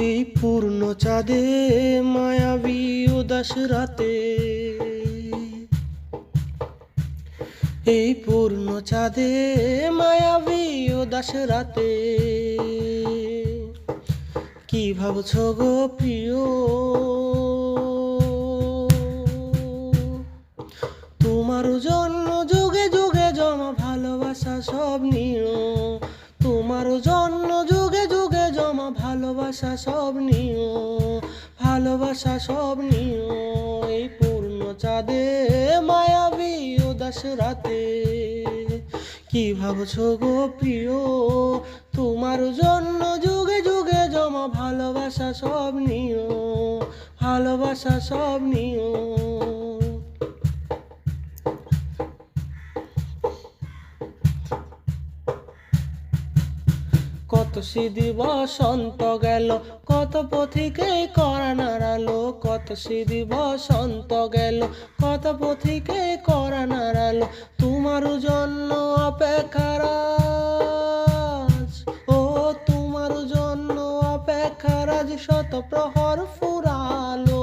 এই পূর্ণ চাঁদে, মায়াবী উদাস রাতে। এই পূর্ণ চাঁদে, মায়াবী উদাস রাতে। কি ভাবছ গো প্রিয়? ভালোবাসা সব নিও, ভালোবাসা সব নিও। এই পূর্ণ চাঁদে মায়াবী উদাস রাতে, কি ভাবছ গো প্রিয়? তোমার জন্য যুগে যুগে জমা ভালোবাসা সব নিও, ভালোবাসা সব নিও। কত সিধি বসন্ত গেল, কত পথিকে করা নাড়ালো কত সিধি বসন্ত গেল, কত পথিকে করা নাড়ালো তোমার জন্য অপেক্ষার ও তোমার জন্য অপেক্ষার আজ শত প্রহর ফুরালো।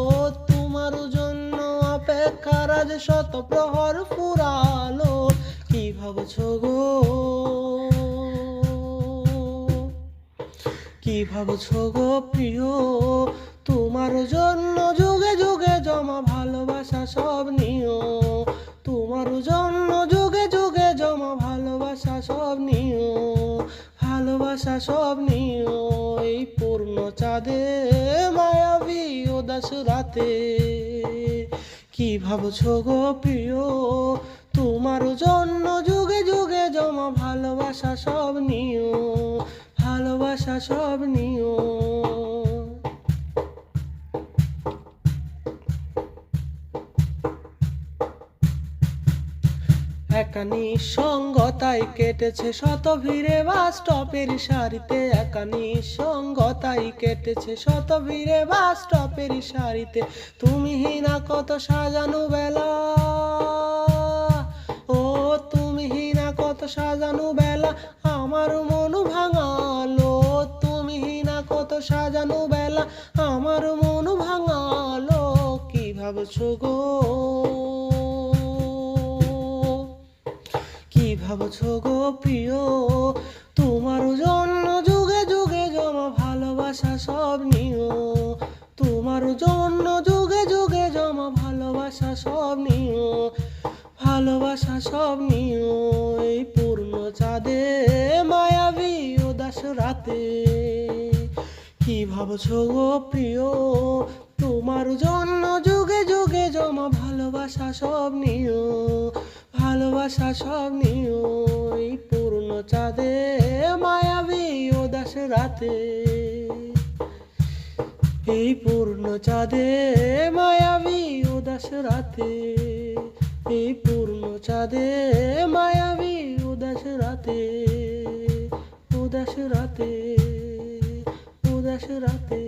তোমার জন্য অপেক্ষার আজ শত প্রহর ফুরালো। কি ভাবছ গো? কি ভাবছ গো প্রিয়? তোমার জন্য যুগে যুগে জমা ভালোবাসা সব নিও তোমার জন্য যুগে যুগে জমা ভালোবাসা সব নিও ভালোবাসা সব নিও এই পূর্ণ চাঁদে মায়াবী উদাস রাতে। কি ভাবছ গো প্রিয়? তোমার জন্য যুগে যুগে জমা ভালোবাসা সব নিও ভালোবাসা সব নিও। একা নিঃসঙ্গতায় কেটেছে শত ভিড়ে বাস স্টপের সারিতে। একা নিঃসঙ্গতায় কেটেছে শত ভিড়ে বাস স্টপের সারিতে। তুমি হিনা কত সাজানো বেলা। ও, তুমি হিনা কত সাজানো বেলা। আমার সাজানো বেলা আমার মন ভাঙালো, কি ভাবছ গো? কি ভাবছ গো প্রিয়? তোমার জন্য যুগে যুগে জমা ভালোবাসা সব নিও তোমার জন্য যুগে যুগে জমা ভালোবাসা সব নিও ভালোবাসা সব নিও এই পূর্ণ চাঁদে মায়াবী উদাস রাতে কি ভাবছ গো প্রিয়? তোমার জন্য যুগে যুগে জমা ভালোবাসা সব নিও ভালোবাসা সব নিও এই পূর্ণ চাঁদে মায়াবী উদাস রাতে, এই পূর্ণ চাঁদে মায়াবী উদাস রাতে, এই পূর্ণ চাঁদে মায়াবী উদাস রাতে উদাস রাতে। দেশে রাতে।